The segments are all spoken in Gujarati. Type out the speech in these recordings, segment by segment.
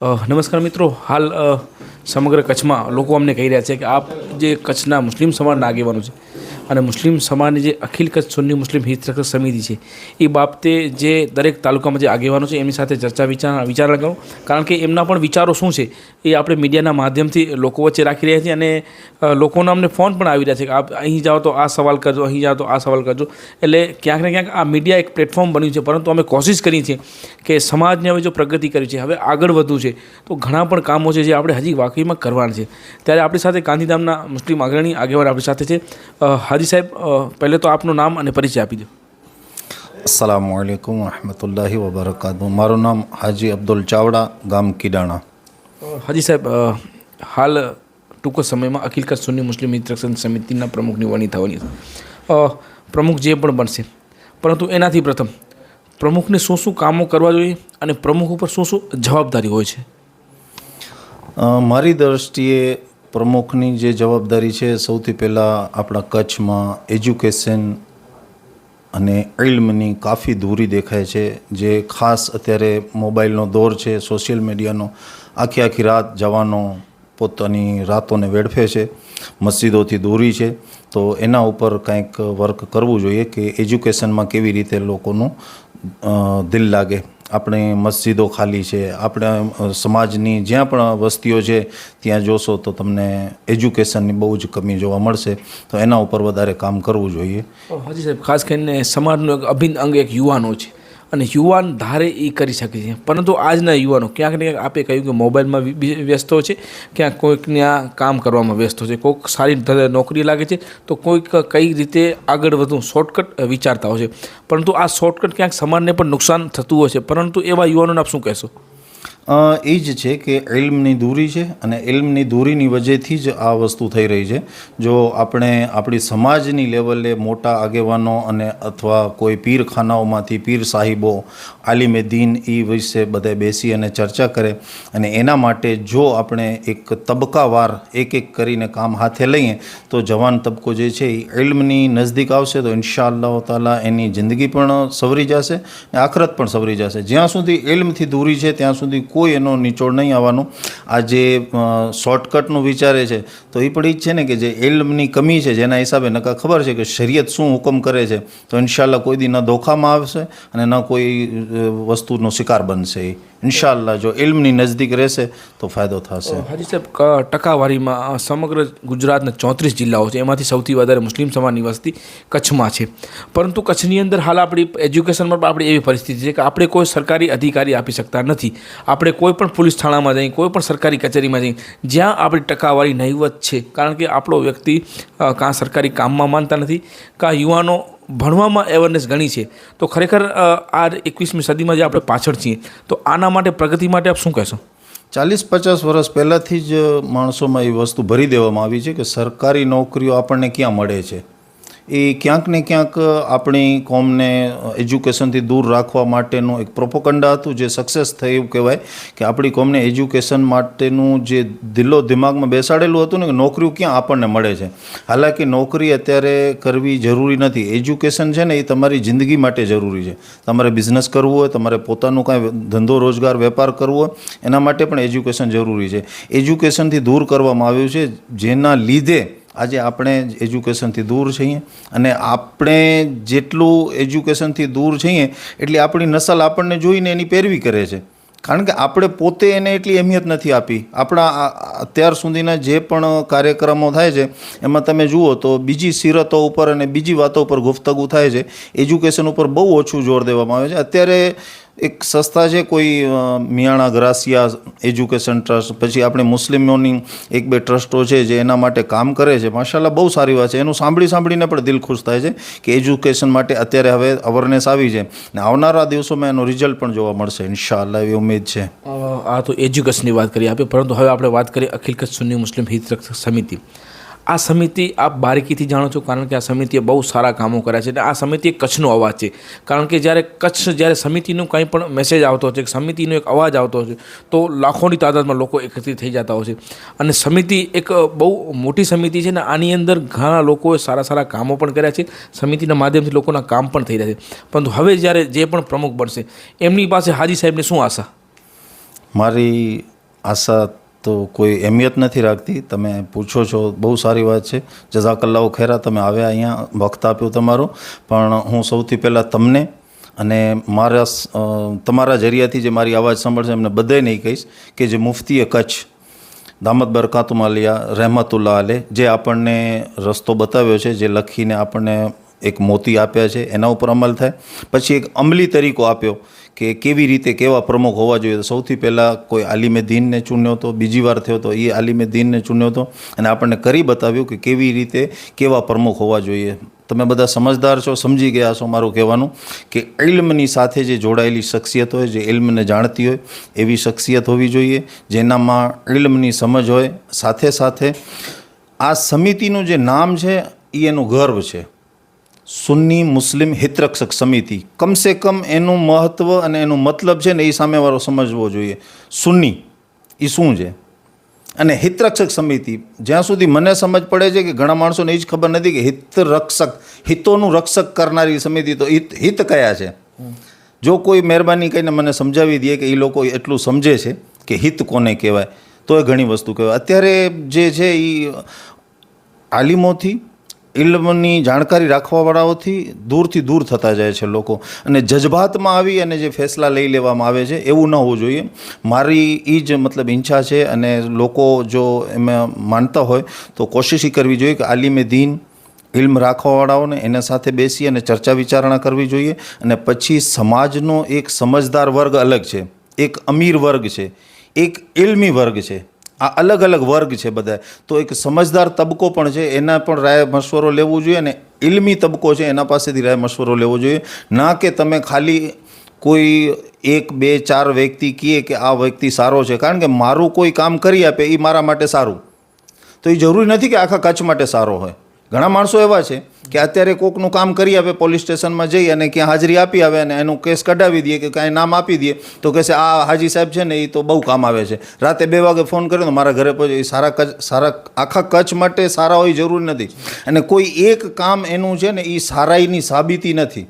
નમસ્કાર મિત્રો. હાલ સમગ્ર કચ્છમાં લોકો અમને કહી રહ્યા છે કે આપ જે કચ્છના મુસ્લિમ સમાજના આગેવાનો છે અને મુસ્લિમ સમાજની જે અખિલ કચ્છ સુન્ની મુસ્લિમ હિતરક્ષક સમિતિ છે, એ બાબતે જે દરેક તાલુકામાં જે આગેવાનો છે, એમની સાથે ચર્ચા વિચાર વિચારણા કરો કારણ કે એમના પણ વિચારો શું છે, એ આપણે મીડિયાના માધ્યમથી લોકો વચ્ચે રાખી રહ્યા છીએ અને લોકોના અમને ફોન પણ આવી રહ્યા છે કે આપ અહીં જાઓ તો આ સવાલ કરજો, અહીં જાઓ તો આ સવાલ કરજો. એટલે ક્યાંક ને ક્યાંક આ મીડિયા એક પ્લેટફોર્મ બન્યું છે, પરંતુ અમે કોશિશ કરી છે કે સમાજને હવે જો પ્રગતિ કરી છે, હવે આગળ વધવું છે, તો ઘણા પણ કામો છે જે આપણે હજી વાકઈમાં કરવાના છે. ત્યારે આપણી સાથે ગાંધીધામના મુસ્લિમ અગ્રણી આગેવાન આપણી સાથે છે હાજી સાહેબ પહેલે તો આપનું નામ અને પરિચય આપી દો. અસલામ વાલેકુમ વરહમતુલ્લાહિ વબરકાતુ મારું નામ હાજી અબ્દુલ ચાવડા ગામ કિડાણા. હાજી સાહેબ હાલ ટૂંક સમયમાં અખિલકત સુન્ની મુસ્લિમ હિત સમિતિના પ્રમુખની વરણી થવાની છે. પ્રમુખ જે પણ બનશે. પરંતુ એનાથી પ્રથમ પ્રમુખને શું શું કામો કરવા જોઈએ અને પ્રમુખ ઉપર શું શું જવાબદારી હોય છે? મારી દ્રષ્ટિએ પ્રમુખની જે જવાબદારી છે, સૌથી પહેલાં આપણા કચ્છમાં એજ્યુકેશન અને ઇલ્મની કાફી દૂરી દેખાય છે, જે ખાસ અત્યારે મોબાઈલનો દોર છે સોશિયલ મીડિયાનો આખી આખી રાત જવાનો પોતાની રાતોને વેડફે છે, મસ્જિદોથી દૂરી છે. તો એના ઉપર કંઈક વર્ક કરવું જોઈએ કે એજ્યુકેશનમાં કેવી રીતે લોકોનું દિલ લાગે. આપણે મસ્જિદો ખાલી છે, આપણે સમાજની જ્યાં પણ વસ્તીઓ છે, ત્યાં જોશો તો તમને એજ્યુકેશનની બહુ જ કમી જોવા મળશે. તો એના ઉપર વધારે કામ કરવું જોઈએ. હાજી સાહેબ, ખાસ કરીને સમાજનો એક અભિન્ન અંગ એક યુવાનો છે. અને યુવાન ધારે એ કરી શકે છે. પરંતુ આજના યુવાનો ક્યાંક ને ક્યાંક આપે કહ્યું કે મોબાઈલમાં વ્યસ્ત છે. ક્યાંક કોઈકને આ કામ કરવામાં વ્યસ્ત છે. કોઈક સારી નોકરી લાગે છે, તો કોઈક કઈ રીતે આગળ વધવું શોર્ટકટ વિચારતા હોય છે. પરંતુ આ શોર્ટકટ ક્યાંક સમાજને પણ નુકસાન થતું હોય છે. પરંતુ એવા યુવાનોને આપ શું કહેશો? એ જ છે કે ઇલ્મની દૂરી છે અને ઇલ્મની દૂરીની વજેથી જ આ વસ્તુ થઈ રહી છે. જો આપણે આપણી સમાજની લેવલે મોટા આગેવાનો અને અથવા કોઈ પીરખાનાઓમાંથી પીર સાહિબો આલિમે દીન એ વિશે બધા બેસી અને ચર્ચા કરે અને એના માટે જો આપણે એક તબક્કાવાર એક એક કરીને કામ હાથે લઈએ, તો જવાન તબકો જે છે એ ઇલ્મની નજદીક આવશે, તો ઇન્શાઅલ્લાહ તાલા એની જિંદગી પણ સવરી જશે અને આખરત પણ સવરી જશે. જ્યાં સુધી ઇલ્મથી દૂરી છે, ત્યાં સુધી કોઈ એનો નિચોડ નહીં આવવાનો. આ જે શોર્ટકટનું વિચારે છે, તો એ પણ એ જ છે ને કે જે એલ્મની કમી છે, જેના હિસાબે નકા ખબર છે કે શરીયત શું હુકમ કરે છે, તો ઇન્શાલ્લાહ કોઈ દી ન ધોખામાં આવશે અને ન કોઈ વસ્તુનો શિકાર બનશે એ ઇન્શાલ્લાહ જો ઇલ્મની નજદીક રહેશે તો ફાયદો થશે. હાજી સાહેબ ટકાવારીમાં સમગ્ર ગુજરાતના ચોત્રીસ જિલ્લાઓ છે, એમાંથી સૌથી વધારે મુસ્લિમ સમાજની વસ્તી કચ્છમાં છે. પરંતુ કચ્છની અંદર હાલ આપણી એજ્યુકેશનમાં પણ આપણી એવી પરિસ્થિતિ છે કે આપણે કોઈ સરકારી અધિકારી આપી શકતા નથી. આપણે કોઈ પણ પોલીસ થાણામાં જઈએ કોઈ પણ સરકારી કચેરીમાં જઈએ જ્યાં આપણી ટકાવારી નહીવત છે. કારણ કે આપણો વ્યક્તિ કાં સરકારી કામમાં માનતા નથી, કાં યુવાનો ભણવામાં અવેરનેસ ઘણી છે. તો ખરેખર આ એકવીસમી સદીમાં જે આપણે પાછળ છીએ, તો આના માટે, પ્રગતિ માટે આપ શું કહેશો? ચાલીસ પચાસ વર્ષ પહેલાંથી જ માણસોમાં એ વસ્તુ ભરી દેવામાં આવી છે કે સરકારી નોકરીઓ આપણને ક્યાં મળે છે? એ ક્યાંક ને ક્યાંક આપણી કોમને એજ્યુકેશનથી દૂર રાખવા માટેનું એક પ્રોપોકંડા હતું, જે સક્સેસ થયું કહેવાય કે આપણી કોમને એજ્યુકેશન માટેનું જે દિલો દિમાગમાં બેસાડેલું હતું ને કે નોકરીઓ ક્યાં આપણને મળે છે. હાલાકી નોકરી અત્યારે કરવી જરૂરી નથી. એજ્યુકેશન છે ને એ તમારી જિંદગી માટે જરૂરી છે. તમારે બિઝનેસ કરવું હોય, તમારે પોતાનું કાંઈ ધંધો, રોજગાર, વેપાર કરવો હોય, એના માટે પણ એજ્યુકેશન જરૂરી છે. એજ્યુકેશનથી દૂર કરવામાં આવ્યું છે, જેના લીધે આજે આપણે એજ્યુકેશનથી દૂર છીએ અને આપણે જેટલું એજ્યુકેશનથી દૂર છીએ એટલી આપણી નસલ આપણને જોઈને એની પેરવી કરે છે. કારણ કે આપણે પોતે એને એટલી અહેમિયત નથી આપી. આપણા અત્યાર સુધીના જે પણ કાર્યક્રમો થાય છે, એમાં તમે જુઓ તો બીજી સિરતો ઉપર અને બીજી વાતો ઉપર ગુફ્તગુ થાય છે. એજ્યુકેશન ઉપર બહુ ઓછું જોર દેવામાં આવે છે. અત્યારે એક સંસ્થા છે કોઈ મિયાણા ગ્રાસિયા એજ્યુકેશન ટ્રસ્ટ. પછી આપણે મુસ્લિમોની એક બે ટ્રસ્ટો છે જે એના માટે કામ કરે છે. માશાલ્લાહ બહુ સારી વાત છે. એનું સાંભળી સાંભળીને પણ દિલ ખુશ થાય છે કે એજ્યુકેશન માટે અત્યારે હવે અવેરનેસ આવી છે. ને આવનારા દિવસોમાં એનું રિઝલ્ટ પણ જોવા મળશે, ઇન્શાઅલ્લાહ, એવી ઉમેદ છે. આ તો એજ્યુકેશનની વાત કરી આપી. પરંતુ હવે આપણે વાત કરીએ અખિલ કચ્છ સુન્ની મુસ્લિમ હિત રક્ષક સમિતિ. આ સમિતિ આપ બારીકીથી જાણો છો કારણ કે આ સમિતિએ બહુ સારા કામો કર્યા છે અને આ સમિતિ કચ્છનો અવાજ છે. કારણ કે જ્યારે કચ્છ જ્યારે સમિતિનું કંઈ પણ મેસેજ આવતો છે સમિતિનો એક અવાજ આવતો છે, તો લાખોની તાદાદમાં લોકો એકત્રિત થઈ જતા હોય છે. અને સમિતિ એક બહુ મોટી સમિતિ છે ને આની અંદર ઘણા લોકોએ સારા સારા કામો પણ કર્યા છે, સમિતિના માધ્યમથી લોકોના કામ પણ થઈ રહ્યા છે. પરંતુ હવે જ્યારે જે પણ પ્રમુખ બનશે, એમની પાસે હાજી સાહેબને શું આશા? મારી આશા તો કોઈ અહેમિયત નથી રાખતી. તમે પૂછો છો, બહુ સારી વાત છે. જઝાકલ્લાઓ ખેરા, તમે આવ્યા અહીંયા, વખત આપ્યો તમારો. પણ હું સૌથી પહેલાં તમને અને મારા તમારા જરિયાથી જે મારી અવાજ સાંભળશે, એમને બધાને નહીં કહીશ કે જે મુફતીએ કચ્છ, દામદ બરકાતુમાલિયા રહેમતુલ્લા અલે જે આપણને રસ્તો બતાવ્યો છે, જે લખીને આપણને એક મોતી આપ્યા છે, એના ઉપર અમલ થાય. પછી એક અમલી તરીકો આપ્યો કે કેવી રીતે કેવા પ્રમુખ હોવા જોઈએ? સૌથી પહેલાં કોઈ આલિમે દીનને ચૂન્યો હતો બીજી વાર થયો તો એ આલિમે દીનને ચૂન્યો હતો અને આપણને કરી બતાવ્યું કે કેવી રીતે કેવા પ્રમુખ હોવા જોઈએ. તમે બધા સમજદાર છો, સમજી ગયા છો મારું કહેવાનું કે ઇલ્મની સાથે જે જોડાયેલી શખ્સિયત હોય, જે ઇલ્મને જાણતી હોય, એવી શખ્સિયત હોવી જોઈએ જેનામાં ઇલ્મની સમજ હોય. સાથે સાથે આ સમિતિનું જે નામ છે એ એનું ગર્વ છે. સુન્ની મુસ્લિમ હિતરક્ષક સમિતિ. કમસે કમ એનું મહત્ત્વ અને એનું મતલબ છે ને એ સામેવાળો સમજવો જોઈએ. સુન્ની, એ શું છે? અને હિતરક્ષક સમિતિ, જ્યાં સુધી મને સમજ પડે છે કે ઘણા માણસોને એ જ ખબર નથી કે હિતરક્ષક, હિતોનું રક્ષક કરનારી સમિતિ તો હિત હિત કયા છે? જો કોઈ મહેરબાની કરીને મને સમજાવી દે કે એ લોકો એટલું સમજે છે કે હિત કોને કહેવાય, તો એ ઘણી વસ્તુ કહેવાય. અત્યારે જે છે એ આલિમોથી ઇલ્મની જાણકારી રાખવાવાળાઓથી દૂરથી દૂર થતા જાય છે લોકો. અને જજબાતમાં આવી અને જે ફેસલા લઈ લેવામાં આવે છે, એવું ન હોવું જોઈએ. મારી એ જ મતલબ ઈચ્છા છે અને લોકો જો એમાં માનતા હોય તો કોશિશ કરવી જોઈએ કે આલિમે દીન ઇલ્મ રાખવાવાળાઓને એના સાથે બેસી અને ચર્ચા વિચારણા કરવી જોઈએ. અને પછી સમાજનો એક સમજદાર વર્ગ અલગ છે. એક અમીર વર્ગ છે. એક ઇલ્મી વર્ગ છે. આ અલગ અલગ વર્ગ છે બધા. તો એક સમજદાર તબકો પણ છે, એના પણ રાય મશવરો લેવો જોઈએ અને ઇલમી તબકો છે, એના પાસેથી રાય મશવરો લેવો જોઈએ. ના કે તમે ખાલી કોઈ એક, બે, ચાર વ્યક્તિ કહે કે આ વ્યક્તિ સારો છે. કારણ કે મારું કોઈ કામ કરી આપે એ મારા માટે સારું. તો એ જરૂરી નથી કે આખા કચ્છ માટે સારો હોય. ઘણા માણસો એવા છે કે અત્યારે કોકનું કામ કરી આપે, પોલીસ સ્ટેશનમાં જઈ અને ક્યાં હાજરી આપી આવે અને એનું કેસ કઢાવી દઈએ કે કાંઈ નામ આપી દઈએ, તો કહેશે આ હાજી સાહેબ છે ને એ તો બહુ કામ આવે છે. રાતે બે વાગે ફોન કર્યો તો મારા ઘરે એ સારા કચ્છ સારા, આખા કચ્છ માટે સારા હોય જરૂરી નથી. અને કોઈ એક કામ એનું છે ને એ સારાઈની સાબિતી નથી.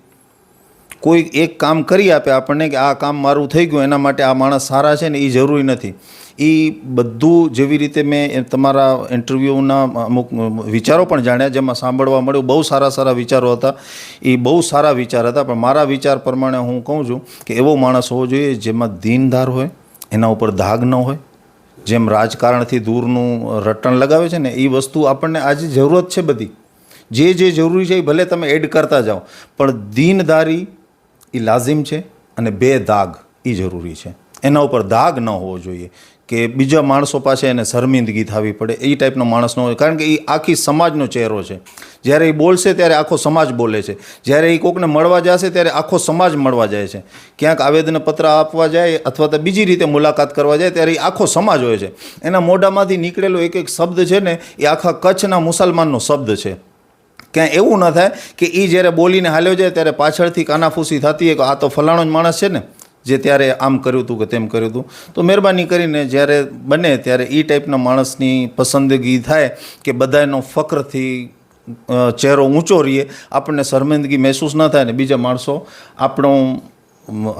કોઈ એક કામ કરી આપે આપણને કે આ કામ મારું થઈ ગયું, એના માટે આ માણસ સારા છે ને એ જરૂરી નથી. એ બધું જેવી રીતે મેં તમારા ઇન્ટરવ્યૂના અમુક વિચારો પણ જાણ્યા, જેમાં સાંભળવા મળ્યું, બહુ સારા સારા વિચારો હતા. એ બહુ સારા વિચાર હતા, પણ મારા વિચાર પ્રમાણે હું કહું છું કે એવો માણસ હોવો જોઈએ જેમાં દીનદાર હોય, એના ઉપર દાગ ન હોય. જેમ રાજકારણથી દૂરનું રટણ લગાવે છે ને એ વસ્તુ આપણને આજે જરૂરત છે બધી. જે જે જરૂરી છે એ ભલે તમે એડ કરતા જાઓ, પણ દીનદારી એ લાઝિમ છે અને બે દાગ એ જરૂરી છે. એના ઉપર દાગ ન હોવો જોઈએ. કે બીજા માણસો પાસે એને શર્મિંદગી થવી પડે, એ ટાઈપનો માણસ ન હોય. કારણ કે એ આખી સમાજનો ચહેરો છે. જ્યારે એ બોલશે ત્યારે આખો સમાજ બોલે છે. જ્યારે એ કોકને મળવા જશે ત્યારે આખો સમાજ મળવા જાય છે. ક્યાંક આવેદનપત્ર આપવા જાય અથવા તો બીજી રીતે મુલાકાત કરવા જાય ત્યારે એ આખો સમાજ હોય છે. એના મોઢામાંથી નીકળેલો એક એક શબ્દ છે ને, એ આખા કચ્છના મુસલમાનનો શબ્દ છે. ક્યાંય એવું ન થાય કે એ જ્યારે બોલીને હાલ્યો જાય ત્યારે પાછળથી કાનાફૂસી થતી હોય કે આ તો ફલાણો જ માણસ છે ને. જે ત્યારે આમ કર્યું હતું કે તેમ કર્યું હતું. તો મહેરબાની કરીને જ્યારે બને ત્યારે એ ટાઈપના માણસની પસંદગી થાય કે બધાનો ફક્રથી ચહેરો ઊંચો રહીએ, આપણને શર્મિંદગી મહેસૂસ ન થાય ને બીજા માણસો આપણો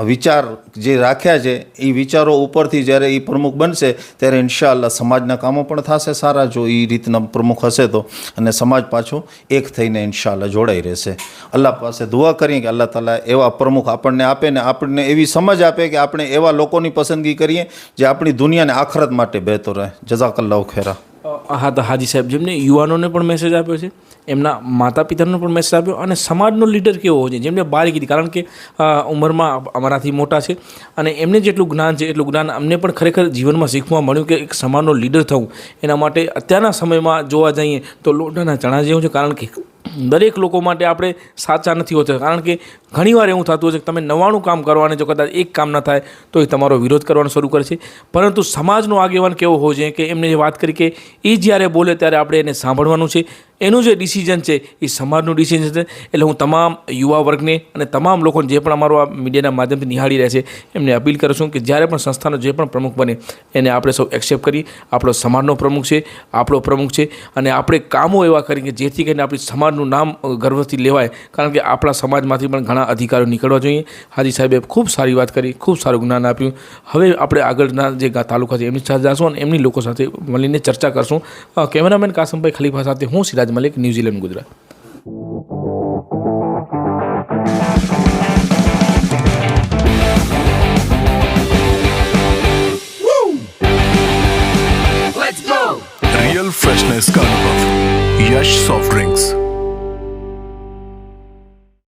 વિચાર જે રાખ્યા છે એ વિચારો ઉપરથી જ્યારે એ પ્રમુખ બનશે, ત્યારે ઇન્શાલ્લાહ સમાજના કામો પણ થશે સારા. જો એ રીતના પ્રમુખ હશે તો, અને સમાજ પાછો એક થઈને ઇન્શાલ્લાહ જોડાઈ રહેશે. અલ્લાહ પાસે દુઆ કરીએ કે અલ્લાહ તાલા એવા પ્રમુખ આપણને આપે ને આપણને એવી સમજ આપે કે આપણે એવા લોકોની પસંદગી કરીએ જે આપણી દુનિયાને આખરત માટે બહેતર રહે. જઝાકલ્લાહ ખેરા. હા, તો હાજી સાહેબ, જેમને યુવાનોને પણ મેસેજ આપ્યો છે, એમના માતા પિતાનો પણ મેસેજ આપ્યો અને સમાજનો લીડર કેવો હોય છે જેમને બારી કીધી, કારણ કે ઉંમરમાં અમારાથી મોટા છે અને એમને જેટલું જ્ઞાન છે, એટલું જ્ઞાન અમને પણ ખરેખર જીવનમાં શીખવા મળ્યું કે એક સમાજનો લીડર થવું. એના માટે અત્યારના સમયમાં જોવા જઈએ તો લોટાના ચણા જેવું છે, કારણ કે દરેક લોકો માટે આપણે સાચા નથી હોતા. કારણ કે ઘણીવાર એવું થતું હોય છે કે તમે નવાણું કામ કરવાને જો કદાચ એક કામ ન થાય, તો એ તમારો વિરોધ કરવાનો શરૂ કરે છે. પરંતુ સમાજનો આગેવાન કેવો હોવો જોઈએ કે એમને વાત કરી કે એ જ્યારે બોલે ત્યારે આપણે એને સાંભળવાનું છે. એનું જે ડિસિઝન છે એ સમાજનું ડિસિઝન છે. એટલે હું તમામ યુવા વર્ગને અને તમામ લોકોને જે પણ અમારો આ મીડિયાના માધ્યમથી નિહાળી રહ્યા છે, એમને અપીલ કરું છું કે જ્યારે પણ સંસ્થાનો જે પણ પ્રમુખ બને, એને આપણે સૌ એક્સેપ્ટ કરી. આપણો સમાજનો પ્રમુખ છે, આપણો પ્રમુખ છે અને આપણે કામો એવા કરી કે જેથી કરીને આપણી સમાજનું નામ ગર્વથી લેવાય. કારણ કે આપણા સમાજમાંથી પણ ઘણા અધિકારો નીકળવા જોઈએ. હાજી સાહેબે ખૂબ સારી વાત કરી, ખૂબ સારું જ્ઞાન આપ્યું. હવે આપણે આગળના જે તાલુકા છે એમની સાથે જશું અને એમની લોકો સાથે મળીને ચર્ચા કરશું. કેમેરામેન કાસમભાઈ ખલીફા સાથે હું Siraj Malik New Zealand Gujarat real freshness का अनुभव यश सॉफ्ट ड्रिंक्स